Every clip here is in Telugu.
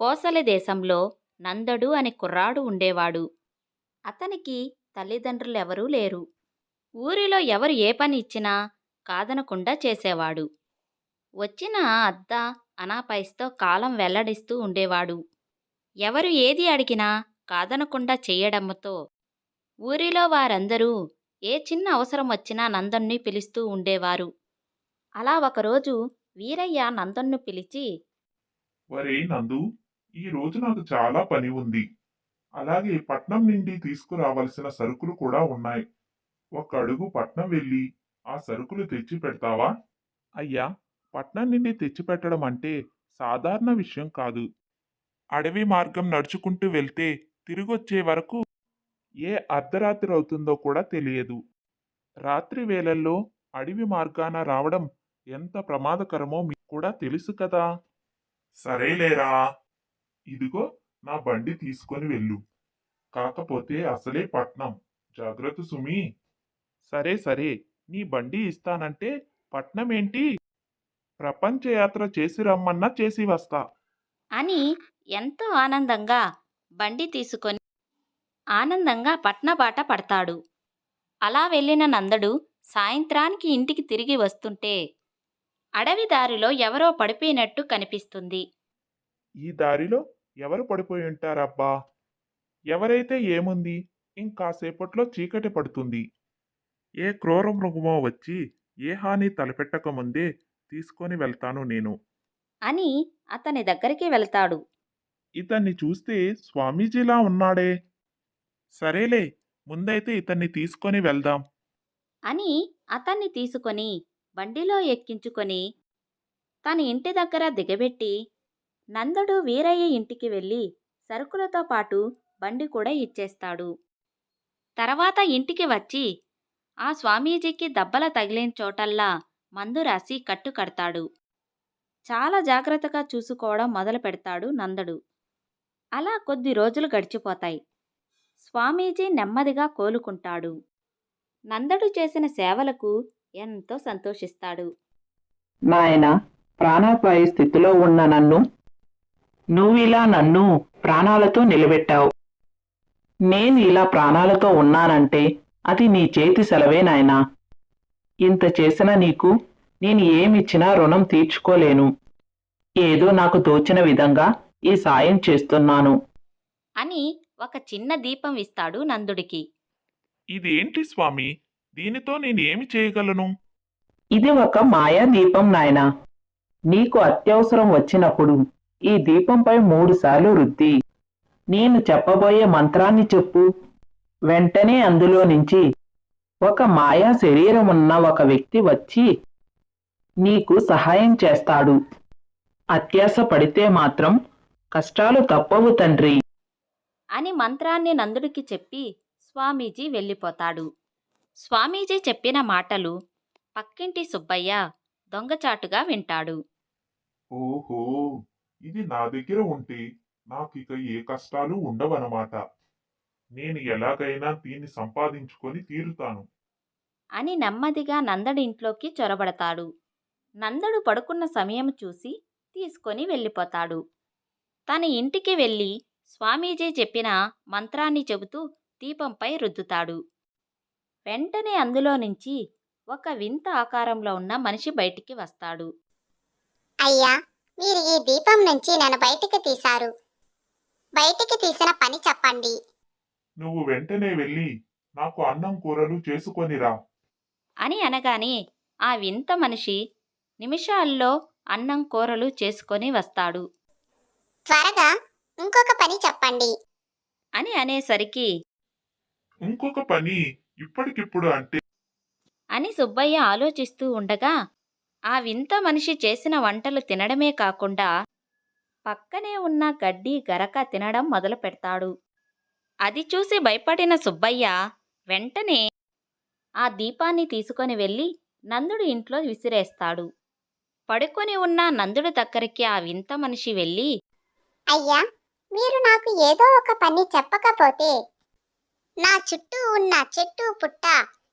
కోసలి దేశంలో నందడు అనే కుర్రాడు ఉండేవాడు. అతనికి తల్లిదండ్రులెవరూ లేరు. ఊరిలో ఎవరు ఏ పని ఇచ్చినా కాదనకుండా చేసేవాడు. వచ్చిన అద్ద అనాపైస్తో కాలం వెల్లడిస్తూ ఉండేవాడు. ఎవరు ఏది అడిగినా కాదనకుండా చేయడంతో ఊరిలో వారందరూ ఏ చిన్న అవసరం వచ్చినా నందన్ని పిలుస్తూ ఉండేవారు. అలా ఒకరోజు వీరయ్య నందన్ను పిలిచి వరే నందు ఈ రోజు నాకు చాలా పని ఉంది. అలాగే పట్నం నుండి తీసుకురావలసిన సరుకులు కూడా ఉన్నాయి. ఒక అడుగు పట్నం వెళ్ళి ఆ సరుకులు తెచ్చి పెడతావా? అయ్యా పట్నం నుండి తెచ్చిపెట్టడం అంటే సాధారణ విషయం కాదు. అడవి మార్గం నడుచుకుంటూ వెళ్తే తిరిగొచ్చే వరకు ఏ అర్ధరాత్రి అవుతుందో కూడా తెలియదు. రాత్రి వేళల్లో అడవి మార్గాన రావడం ఎంత ప్రమాదకరమో మీకు కూడా తెలుసు కదా. సరేలేరా ఇదిగో నా బండి తీసుకొని వెళ్ళు. కాకపోతే అసలే పట్నం. జాగ్రత్త సుమి. సరే సరే. నీ బండి ఇస్తానంటే పట్నం ఏంటి ప్రపంచ యాత్ర చేసి రమ్మన్నా చేసి వస్తా. అని ఎంతో ఆనందంగా బండి తీసుకొని ఆనందంగా పట్నబాట పడతాడు. అలా వెళ్ళిన నందడు సాయంత్రానికి ఇంటికి తిరిగి వస్తుంటే అడవి దారిలో ఎవరో పడిపోయినట్టు కనిపిస్తుంది. ఈ దారిలో ఎవరు పడిపోయి ఉంటారబ్బా? ఎవరైతే ఏముంది? ఇంకాసేపట్లో చీకటి పడుతుంది. ఏ క్రూర మృగమో వచ్చి ఏ హాని తలపెట్టక ముందే తీసుకొని వెళ్తాను నేను. అని అతని దగ్గరికి వెళ్తాడు. ఇతన్ని చూస్తే స్వామీజీలా ఉన్నాడే. సరేలే ముందైతే ఇతన్ని తీసుకొని వెళ్దాం. అని అతన్ని తీసుకొని బండిలో ఎక్కించుకొని తన ఇంటి దగ్గర దిగబెట్టి నందడు వీరయ్య ఇంటికి వెళ్ళి సరుకులతో పాటు బండి కూడా ఇచ్చేస్తాడు. తర్వాత ఇంటికి వచ్చి ఆ స్వామీజీకి దెబ్బల తగిలిన చోటల్లా మందు రాసి కట్టు కడతాడు. చాలా జాగ్రత్తగా చూసుకోవడం మొదలు పెడతాడు నందడు. అలా కొద్ది రోజులు గడిచిపోతాయి. స్వామీజీ నెమ్మదిగా కోలుకుంటాడు. నందడు చేసిన సేవలకు ఎంతో సంతోషిస్తాడు. నాయన ప్రాణాపాయ స్థితిలో ఉన్న నన్ను నువ్విలా నన్ను ప్రాణాలతో నిలబెట్టావు. నేను ఇలా ప్రాణాలతో ఉన్నానంటే అది నీ చేతి సెలవే నాయనా. ఇంత చేసిన నీకు నేను ఏమిచ్చినా రుణం తీర్చుకోలేను. ఏదో నాకు తోచిన విధంగా ఈ సాయం చేస్తున్నాను. అని ఒక చిన్న దీపం ఇస్తాడు నందుడికి. ఇదేంటి స్వామి? దీనితో నేను ఏమి చేయగలను? ఇది ఒక మాయా దీపం నాయనా. నీకు అత్యవసరం వచ్చినప్పుడు ఈ దీపంపై మూడుసార్లు రుద్ది నేను చెప్పబోయే మంత్రాన్ని చెప్పు. వెంటనే అందులో నుంచి ఒక మాయా శరీరం ఉన్న ఒక వ్యక్తి వచ్చి నీకు సహాయం చేస్తాడు. అత్యాస పడితే మాత్రం కష్టాలు తప్పవు తండ్రి. అని మంత్రాన్ని నందుడికి చెప్పి స్వామీజీ వెళ్ళిపోతాడు. స్వామీజీ చెప్పిన మాటలు పక్కింటి సుబ్బయ్య దొంగచాటుగా వింటాడు. ఓహో! ఇది నా దగ్గర ఉంటే నాకు ఇక ఏ కష్టాలు ఉండవన్నమాట నేను ఎలాగైనా దీన్ని సంపాదించుకొని తీరుతాను. అని నెమ్మదిగా నందడి ఇంట్లోకి చొరబడతాడు. నందడు పడుకున్న సమయం చూసి తీసుకొని వెళ్ళిపోతాడు. తన ఇంటికి వెళ్ళి స్వామీజీ చెప్పిన మంత్రాన్ని చెబుతూ దీపంపై రుద్దుతాడు. వెంటనే అందులో నుంచి ఒక వింత ఆకారంలో ఉన్న మనిషి బయటికి వస్తాడు. అయ్యా మీరు ఈ దీపం నుంచి నన్ను బయటికి తీశారు. బయటికి తీసిన పని చెప్పండి. నువ్వు వెంటనే వెళ్ళి నాకు అన్నం కూరలు చేసుకొనిరా అని అనగానే ఆ వింత మనిషి నిమిషాల్లో అన్నం కూరలు చేసుకొని వస్తాడు. త్వరగా ఇంకొక పని చెప్పండి. అని అనేసరికి ఇంకొక పని ఇప్పటికిప్పుడు అంటే అని సుబ్బయ్య ఆలోచిస్తూ ఉండగా ఆ వింత మనిషి చేసిన వంటలు తినడమే కాకుండా పక్కనే ఉన్న గడ్డి గరక తినడం మొదలు పెడతాడు. అది చూసి భయపడిన సుబ్బయ్య వెంటనే ఆ దీపాన్ని తీసుకొని వెళ్ళి నందుడు ఇంట్లో విసిరేస్తాడు. పడుకొని ఉన్న నందుడి దగ్గరికి ఆ వింత మనిషి వెళ్ళి అయ్యా మీరు నాకు ఏదో ఒక పని చెప్పకపోతే నా చుట్టూ ఉన్న చెట్టు పుట్ట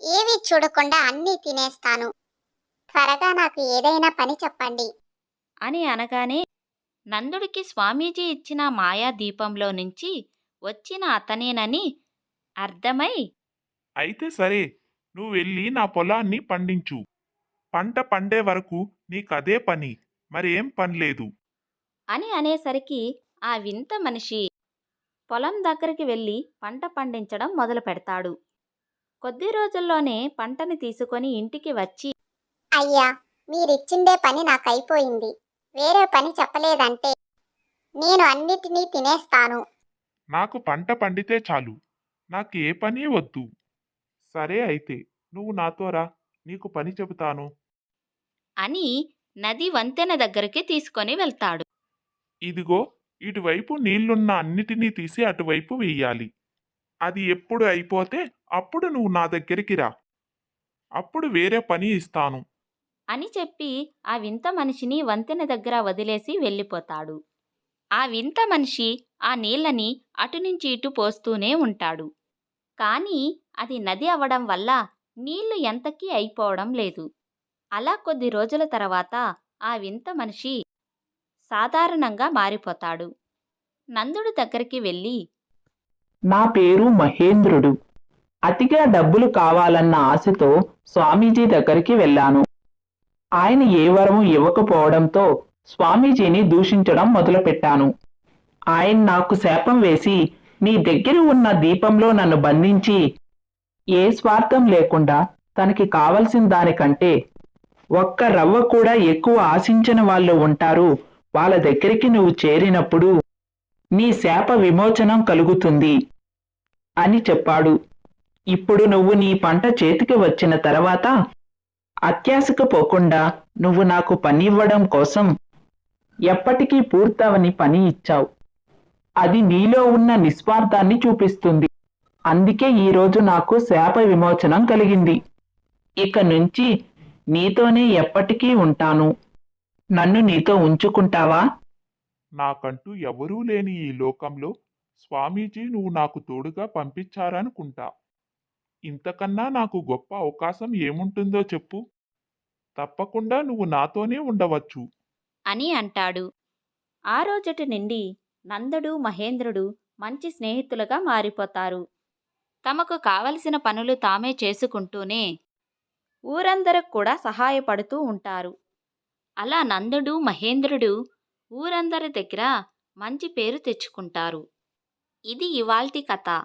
ఏవి చూడకుండా అన్నీ తినేస్తాను. త్వరగా నాకు ఏదైనా పని చెప్పండి. అని అనగానే నందుడికి స్వామీజీ ఇచ్చిన మాయా దీపంలో నుంచి వచ్చిన అతనేనని అర్థమై అయితే సరే నువ్వు వెళ్ళి నా పొలాన్ని పండించు. పంట పండే వరకు నీకదే పని మరేం పనిలేదు అని అనేసరికి ఆ వింత మనిషి పొలం దగ్గరికి వెళ్ళి పంట పండించడం మొదలు పెడతాడు కొద్ది రోజుల్లోనే పంటని తీసుకొని ఇంటికి వచ్చి అయ్యా మీరిచ్చిందే పని నాకు అయిపోయింది వేరే పని చెప్పలేదంటే నేను అన్నిటినీ తినేస్తాను. నాకు పంట పండితే చాలు. నాకు ఏ పని వద్దు. సరే అయితే నువ్వు నాతో రా నీకు పని చెబుతాను. అని నది వంతెన దగ్గరికి తీసుకొని వెళ్తాడు. ఇదిగో ఇటువైపు నీళ్ళున్న అన్నిటినీ తీసి అటువైపు వెయ్యాలి. అది ఎప్పుడు అయిపోతే అప్పుడు నువ్వు నా దగ్గరికి రా. అప్పుడు వేరే పని ఇస్తాను. అని చెప్పి ఆ వింత మనిషిని వంతెన దగ్గర వదిలేసి వెళ్ళిపోతాడు. ఆ వింత మనిషి ఆ నీళ్ళని అటునుంచి ఇటు పోస్తూనే ఉంటాడు. కానీ అది నది అవడం వల్ల నీళ్ళు ఎంతకీ అయిపోవడం లేదు. అలా కొద్ది రోజుల తర్వాత ఆ వింత మనిషి సాధారణంగా మారిపోతాడు. నందుడు దగ్గరికి వెళ్ళి నా పేరు మహేంద్రుడు. అతిగా డబ్బులు కావాలన్న ఆశతో స్వామీజీ దగ్గరికి వెళ్ళాను. ఆయన ఏ వరము ఇవ్వకపోవడంతో స్వామీజీని దూషించడం మొదలుపెట్టాను. ఆయన నాకు శాపం వేసి నీ దగ్గర ఉన్న దీపంలో నన్ను బంధించి ఏ స్వార్థం లేకుండా తనకి కావలసిన దానికంటే ఒక్క రవ్వ కూడా ఎక్కువ ఆశించిన వాళ్ళు ఉంటారు. వాళ్ళ దగ్గరికి నువ్వు చేరినప్పుడు నీ శాప విమోచనం కలుగుతుంది అని చెప్పాడు. ఇప్పుడు నువ్వు నీ పంట చేతికి వచ్చిన తర్వాత అత్యాశకు పోకుండా నువ్వు నాకు పని ఇవ్వడం కోసం ఎప్పటికీ పూర్తవని పని ఇచ్చావు. అది నీలో ఉన్న నిస్వార్థాన్ని చూపిస్తుంది. అందుకే ఈరోజు నాకు శాప విమోచనం కలిగింది. ఇక నుంచి నీతోనే ఎప్పటికీ ఉంటాను. నన్ను నీతో ఉంచుకుంటావా? నాకంటూ ఎవరూ లేని ఈ లోకంలో స్వామీజీ నువ్వు నాకు తోడుగా పంపించారనుకుంటా. ఇంతకన్నా నాకు గొప్ప అవకాశం ఏముంటుందో చెప్పు. తప్పకుండా నువ్వు నాతోనే ఉండవచ్చు. అని అంటాడు. ఆ రోజటి నుండి నందుడు మహేంద్రుడు మంచి స్నేహితులుగా మారిపోతారు. తమకు కావలసిన పనులు తామే చేసుకుంటూనే ఊరందరికి కూడా సహాయపడుతూ ఉంటారు. అలా నందుడు మహేంద్రుడు ఊరందరి దగ్గర మంచి పేరు తెచ్చుకుంటారు. ఇది ఇవాల్టి కథ.